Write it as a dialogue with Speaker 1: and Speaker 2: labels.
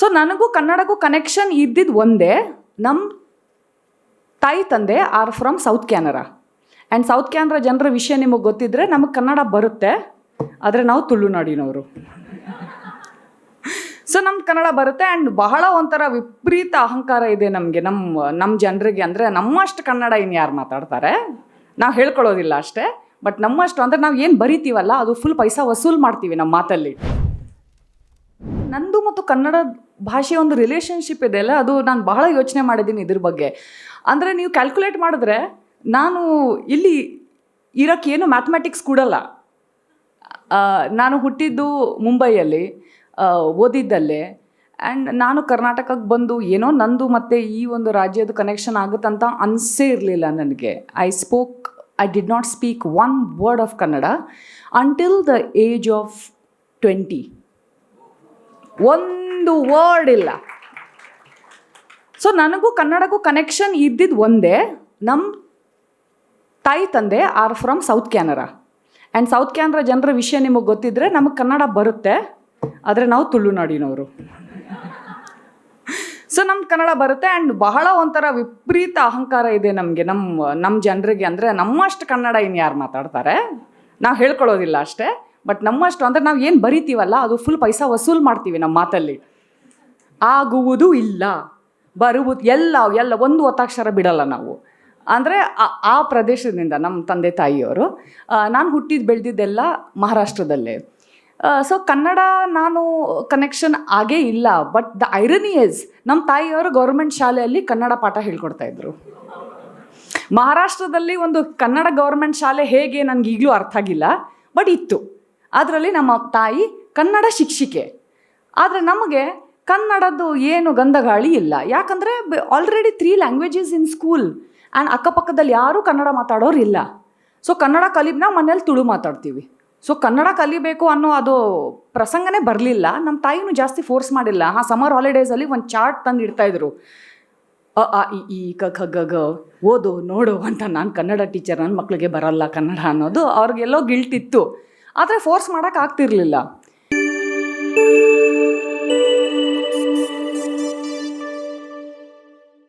Speaker 1: So ನನಗೂ ಕನ್ನಡಕ್ಕೂ connection ಇದ್ದಿದ್ದು ಒಂದೇ ನಮ್ಮ ತಾಯಿ ತಂದೆ are from South Canara and South Canara ಜನರ ವಿಷಯ ನಿಮಗೆ ಗೊತ್ತಿದ್ದರೆ ನಮಗೆ ಕನ್ನಡ ಬರುತ್ತೆ, ಆದರೆ ನಾವು ತುಳುನಾಡಿನವರು. ಸೊ ನಮ್ಮ ಕನ್ನಡ ಬರುತ್ತೆ ಆ್ಯಂಡ್ ಬಹಳ ಒಂಥರ ವಿಪರೀತ ಅಹಂಕಾರ ಇದೆ ನಮಗೆ ನಮ್ಮ ನಮ್ಮ ಜನರಿಗೆ ಅಂದರೆ, ನಮ್ಮಷ್ಟು ಕನ್ನಡ ಇನ್ನು ಯಾರು ಮಾತಾಡ್ತಾರೆ? ನಾವು ಹೇಳ್ಕೊಳ್ಳೋದಿಲ್ಲ ಅಷ್ಟೇ ಬಟ್ ನಮ್ಮಷ್ಟು ಅಂದರೆ ನಾವು ಏನು ಬರಿತೀವಲ್ಲ, ಅದು ಫುಲ್ ಪೈಸಾ ವಸೂಲ್ ಮಾಡ್ತೀವಿ ನಮ್ಮ ಮಾತಲ್ಲಿ. ನಂದು ಮತ್ತು ಕನ್ನಡ ಭಾಷೆಯ ಒಂದು ರಿಲೇಷನ್ಶಿಪ್ ಇದೆ ಅಲ್ಲ, ಅದು ನಾನು ಬಹಳ ಯೋಚನೆ ಮಾಡಿದ್ದೀನಿ ಇದ್ರ ಬಗ್ಗೆ. ಅಂದರೆ ನೀವು ಕ್ಯಾಲ್ಕುಲೇಟ್ ಮಾಡಿದ್ರೆ ನಾನು ಇಲ್ಲಿ ಇರೋಕ್ಕೆ ಏನು ಮ್ಯಾಥಮೆಟಿಕ್ಸ್ ಕೊಡಲ್ಲ. ನಾನು ಹುಟ್ಟಿದ್ದು ಮುಂಬೈಯಲ್ಲಿ ಓದಿದ್ದಲ್ಲೇ. ಆ್ಯಂಡ್ ನಾನು ಕರ್ನಾಟಕಕ್ಕೆ ಬಂದು ಏನೋ ನಂದು ಮತ್ತು ಈ ಒಂದು ರಾಜ್ಯದ ಕನೆಕ್ಷನ್ ಆಗುತ್ತಂತ ಅನಿಸೇ ಇರಲಿಲ್ಲ ನನಗೆ. I spoke I did not speak one word of Kannada until the age of twenty ಒಂದು ವರ್ಡ್ ಇಲ್ಲ. ಸೊ ನನಗೂ ಕನ್ನಡಕ್ಕೂ ಕನೆಕ್ಷನ್ ಇದ್ದಿದ್ದು ಒಂದೇ ನಮ್ಮ ತಾಯಿ ತಂದೆ are from South Canara and South Canara ಜನರ ವಿಷಯ ನಿಮಗೆ ಗೊತ್ತಿದ್ರೆ ನಮಗೆ ಕನ್ನಡ ಬರುತ್ತೆ, ಆದರೆ ನಾವು ತುಳುನಾಡಿನವರು. ಸೊ ನಮ್ಗೆ ಕನ್ನಡ ಬರುತ್ತೆ ಆ್ಯಂಡ್ ಬಹಳ ಒಂಥರ ವಿಪರೀತ ಅಹಂಕಾರ ಇದೆ ನಮಗೆ ನಮ್ಮ ನಮ್ಮ ಜನರಿಗೆ ಅಂದರೆ ನಮ್ಮಷ್ಟು ಕನ್ನಡ ಇನ್ನು ಯಾರು ಮಾತಾಡ್ತಾರೆ? ನಾವು ಹೇಳ್ಕೊಳ್ಳೋದಿಲ್ಲ ಅಷ್ಟೇ ಬಟ್ ನಮ್ಮಷ್ಟು ಅಂದರೆ ನಾವು ಏನು ಬರಿತೀವಲ್ಲ, ಅದು ಫುಲ್ ಪೈಸಾ ವಸೂಲ್ ಮಾಡ್ತೀವಿ ನಮ್ಮ ಮಾತಲ್ಲಿ. ಆಗುವುದು ಇಲ್ಲ. ಬರುವುದು ಎಲ್ಲ ಎಲ್ಲ ಒಂದು ಒತ್ತಾಕ್ಷರ ಬಿಡಲ್ಲ ನಾವು. ಅಂದರೆ ಆ- ಪ್ರದೇಶದಿಂದ ನಮ್ಮ ತಂದೆ ತಾಯಿಯವರು ನಾನು ಹುಟ್ಟಿದ್ದು ಬೆಳೆದಿದ್ದೆಲ್ಲ ಮಹಾರಾಷ್ಟ್ರದಲ್ಲೇ. ಸೊ ಕನ್ನಡ ನಾನು ಕನೆಕ್ಷನ್ ಆಗೇ ಇಲ್ಲ ಬಟ್ ದ ಐರನಿ ಇಸ್ ನಮ್ಮ ತಾಯಿಯವರು ಗೌರ್ಮೆಂಟ್ ಶಾಲೆಯಲ್ಲಿ ಕನ್ನಡ ಪಾಠ ಹೇಳ್ಕೊಡ್ತಾ ಇದ್ರು. ಮಹಾರಾಷ್ಟ್ರದಲ್ಲಿ ಒಂದು ಕನ್ನಡ ಗೌರ್ಮೆಂಟ್ ಶಾಲೆ ಹೇಗೆ ನನಗೆ ಈಗಲೂ ಅರ್ಥ ಆಗಿಲ್ಲ ಬಟ್ ಇತ್ತು. ಅದರಲ್ಲಿ ನಮ್ಮ ತಾಯಿ ಕನ್ನಡ ಶಿಕ್ಷಿಕೆ. ಆದರೆ ನಮಗೆ ಕನ್ನಡದ್ದು ಏನು ಗಂಧಗಾಳಿ ಇಲ್ಲ. ಯಾಕಂದರೆ already three languages in school and ಅಕ್ಕಪಕ್ಕದಲ್ಲಿ ಯಾರೂ ಕನ್ನಡ ಮಾತಾಡೋರು ಇಲ್ಲ. ಸೊ ಕನ್ನಡ ಕಲಿಬ್ನ ಮನೇಲಿ ತುಳು ಮಾತಾಡ್ತೀವಿ. ಸೊ ಕನ್ನಡ ಕಲಿಬೇಕು ಅನ್ನೋ ಅದು ಪ್ರಸಂಗನೇ ಬರಲಿಲ್ಲ. ನಮ್ಮ ತಾಯಿನೂ ಜಾಸ್ತಿ ಫೋರ್ಸ್ ಮಾಡಿಲ್ಲ. ಹಾಂ ಸಮರ್ ಹಾಲಿಡೇಸಲ್ಲಿ ಒಂದು ಚಾರ್ಟ್ ತಂದು ಇಡ್ತಾಯಿದ್ರು ಅ ಆ ಇ ಕ ಖ ಗ ಗ ಓದು, ನೋಡು ಅಂತ ನಾನು ಕನ್ನಡ ಟೀಚರ್ ನನ್ನ ಮಕ್ಕಳಿಗೆ ಬರಲ್ಲ ಕನ್ನಡ ಅನ್ನೋದು ಅವ್ರಿಗೆಲ್ಲೋ ಗಿಲ್ಟ್ ಇತ್ತು. ಆದರೆ ಫೋರ್ಸ್ ಮಾಡೋಕೆ ಆಗ್ತಿರ್ಲಿಲ್ಲ.